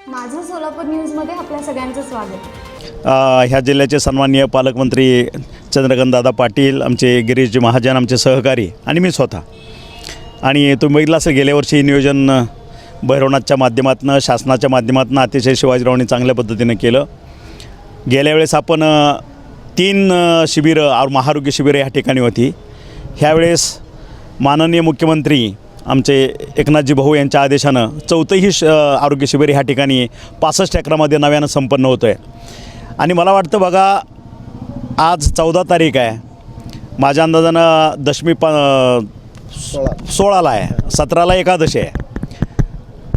सोलापूर न्यूजमध्ये आपल्या सगळ्यांचं स्वागत. ह्या जिल्ह्याचे सन्माननीय पालकमंत्री चंद्रकांतदादा पाटील आमचे गिरीशजी महाजन आमचे सहकारी आणि मी स्वतः. आणि तुम्ही बघितलं असेल गेल्या वर्षी नियोजन भैरवनाथच्या माध्यमातून शासनाच्या माध्यमातून अतिशय शिवाजीरावांनी चांगल्या पद्धतीनं केलं. गेल्या वेळेस आपण तीन शिबिरं और महारोग्य शिबिरं ह्या ठिकाणी होती. ह्यावेळेस माननीय मुख्यमंत्री आमचे एकनाथजी भाऊ यांच्या आदेशानं चौथंही श आरोग्य शिबिर ह्या ठिकाणी पासष्ट एकरामध्ये नव्यानं संपन्न होतं आहे आणि मला वाटतं बघा आज चौदा तारीख आहे. माझ्या अंदाजानं दशमी प सोळाला आहे. सतराला एकादशी आहे.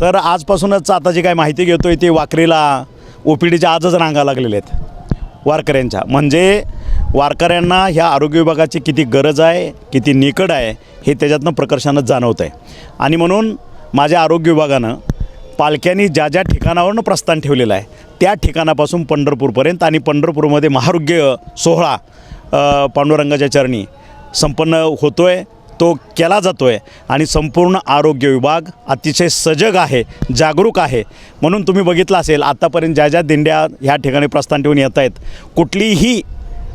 तर आजपासूनच आता जी काय माहिती घेतो आहे ती वाकरीला ओ पी डीच्या आजच रांगा लागलेल्या आहेत. वारकऱ्यांच्या. म्हणजे वारकऱ्यांना ह्या आरोग्य विभागाची किती गरज आहे किती निकड आहे हे त्याच्यातनं प्रकर्षानं जाणवत आहे आणि म्हणून माझ्या आरोग्य विभागानं पालख्यांनी ज्या ज्या ठिकाणावरनं प्रस्थान ठेवलेलं आहे त्या ठिकाणापासून पंढरपूरपर्यंत आणि पंढरपूरमध्ये महारोग्य सोहळा पांडुरंगाच्या चरणी संपन्न होतो आहे तो केला जातो आहे आणि संपूर्ण आरोग्य विभाग अतिशय सजग आहे जागरूक आहे. म्हणून तुम्ही बघितलं असेल आत्तापर्यंत ज्या ज्या दिंड्या ह्या ठिकाणी प्रस्थान ठेवून येत आहेत कुठलीही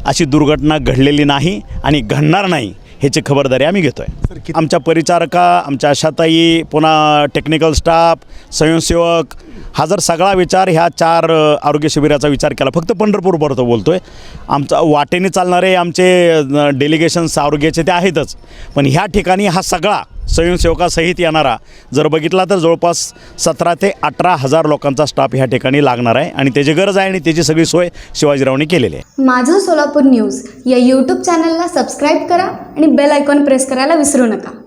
अशी दुर्घटना घडलेली नाही आणि घडणार नाही ह्याची खबरदारी आम्ही घेतो आहे आमच्या परिचारका आमच्या आशाताई पुन्हा टेक्निकल स्टाफ स्वयंसेवक हा जर सगळा विचार ह्या चार आरोग्य शिबिराचा विचार केला फक्त पंढरपूरपर्यंत बोलतो आहे आमचा वाटेने चालणारे आमचे डेलिगेशन्स आरोग्याचे ते आहेतच. पण ह्या ठिकाणी हा सगळा स्वयंसेवकासहित येणारा. जर बघितला तर जवळपास सतरा ते अठरा हजार लोकांचा स्टाफ ह्या ठिकाणी लागणार आहे आणि त्याची गरज आहे आणि त्याची सगळी सोय शिवाजीरावने केलेली आहे. माझं सोलापूर न्यूज या यूट्यूब चॅनलला सबस्क्राईब करा आणि बेल आयकॉन प्रेस करायला विसरू नका.